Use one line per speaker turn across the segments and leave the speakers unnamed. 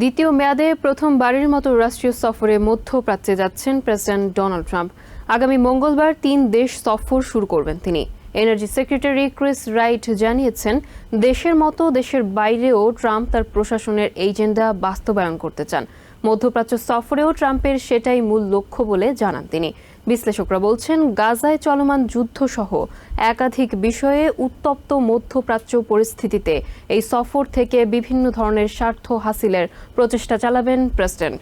দ্বিতীয় মেয়াদে প্রথমবারের মতো রাষ্ট্রীয় সফরে মধ্যপ্রাচ্যে যাচ্ছেন প্রেসিডেন্ট ডোনাল্ড ট্রাম্প। আগামী মঙ্গলবার তিন দেশ সফর শুরু করবেন তিনি। এনার্জি সেক্রেটারি ক্রিস রাইট জানিয়েছেন, দেশের মতো দেশের বাইরেও ট্রাম্প তার প্রশাসনের এজেন্ডা বাস্তবায়ন করতে চান। মধ্যপ্রাচ্য সফরেও ট্রাম্পের সেটাই মূল লক্ষ্য বলে জানান তিনি। বিশ্লেষকরা বলছেন, গাজায় চলমান যুদ্ধ সহ একাধিক বিষয়ে উত্তপ্ত মধ্যপ্রাচ্য পরিস্থিতিতে এই সফর থেকে বিভিন্ন ধরনের স্বার্থ হাসিলের প্রচেষ্টা চালাবেন প্রেসিডেন্ট।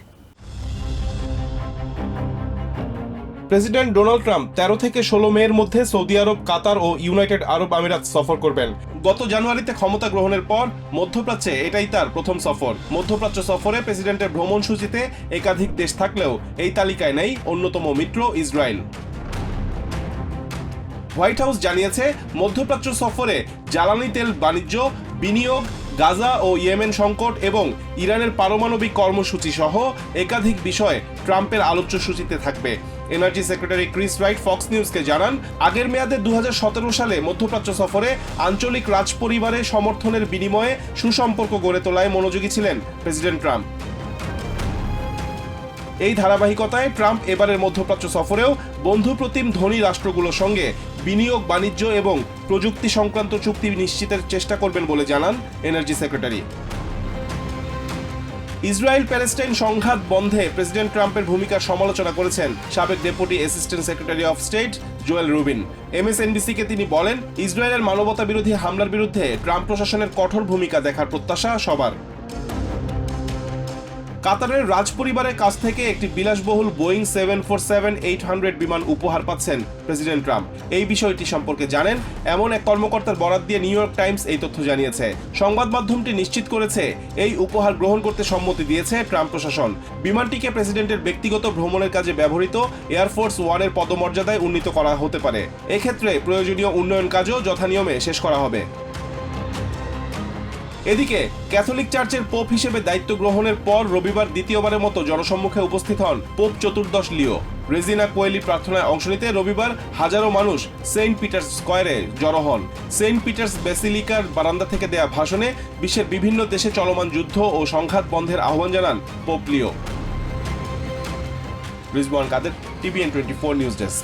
প্রেসিডেন্ট ডোনাল্ড ট্রাম্প তেরো থেকে ষোলো মের মধ্যে সৌদি আরব, কাতার ও ইউনাইটেড আরব আমিরাত সফর করবেন। গত জানুয়ারিতে ক্ষমতা গ্রহণের পর মধ্যপ্রাচ্যে এটাই তার প্রথম সফর। মধ্যপ্রাচ্য সফরে প্রেসিডেন্টের ভ্রমণ সূচিতে একাধিক দেশ থাকলেও এই তালিকায় নেই অন্যতম মিত্র ইসরায়েল। হোয়াইট হাউস জানিয়েছে, মধ্যপ্রাচ্য সফরে জ্বালানি তেল বাণিজ্য, বিনিয়োগ গাজা ও ইয়েমেন সংকট এবং ইরানের পারমাণবিক কর্মসূচি সহ একাধিক বিষয় ট্রাম্পের আলোচ্য সূচিতে থাকবে। Energy secretary Chris Wright Fox নিউজকে জানান, আগের মেয়াদে দু সালে মধ্যপ্রাচ্য সফরে আঞ্চলিক রাজপরিবারের সমর্থনের বিনিময়ে সুসম্পর্ক গড়ে তোলায় মনোযোগী ছিলেন প্রেসিডেন্ট ট্রাম্প। এই ধারাবাহিকতায় ট্রাম্প এবারের মধ্যপ্রাচ্য সফরেও বন্ধুপ্রতিম ধনী রাষ্ট্রগুলোর সঙ্গে বিনিয়োগ, বাণিজ্য এবং প্রযুক্তি সংক্রান্ত চুক্তি নিশ্চিতের চেষ্টা করবেন বলে জানান এনার্জি সেক্রেটারি ইসরায়েল প্যালেস্টাইন সংঘাত বন্ধে প্রেসিডেন্ট ট্রাম্পের ভূমিকার সমালোচনা করেছেন সাবেক deputy assistant secretary of state Joel Rubin. এমএসএনবিসিকে তিনি বলেন, ইসরায়েলের মানবতা বিরোধী হামলার বিরুদ্ধে ট্রাম্প প্রশাসনের কঠোর ভূমিকা দেখার প্রত্যাশা সবার। কাতারের রাজপরিবারের কাছ থেকে একটি বিলাসবহুল Boeing seven four seven eight hundred বিমান উপহার পাচ্ছেন প্রেসিডেন্ট ট্রাম্প। এই বিষয়টি সম্পর্কে জানেন এমন এক কর্মকর্তার বরাত দিয়ে নিউ ইয়র্ক টাইমস এই তথ্য জানিয়েছে। সংবাদ মাধ্যমটি নিশ্চিত করেছে, এই উপহার গ্রহণ করতে সম্মতি দিয়েছে ট্রাম্প প্রশাসন। বিমানটিকে প্রেসিডেন্টের ব্যক্তিগত ভ্রমণের কাজে ব্যবহৃত এয়ারফোর্স ওয়ানের পদমর্যাদায় উন্নীত করা হতে পারে। এক্ষেত্রে প্রয়োজনীয় উন্নয়ন কাজও যথানিয়মে শেষ করা হবে। এদিকে, ক্যাথলিক চার্চের পোপ হিসেবে দায়িত্ব গ্রহণের পর রবিবার দ্বিতীয়বারের মতো জনসম্মুখে উপস্থিত হন পোপ চতুর্দশ লিও। রেজিনা কোয়েলি প্রার্থনায় অংশ নিতে রবিবার হাজারো মানুষ সেন্ট পিটার্স স্কয়ারে জড়ো হন। সেন্ট পিটার্স বেসিলিকার বারান্দা থেকে দেয়া ভাষণে বিশ্বের বিভিন্ন দেশে চলমান যুদ্ধ ও সংঘাত বন্ধের আহ্বান জানান pope Leo. Rizwan Kader, TVN twenty four news desk.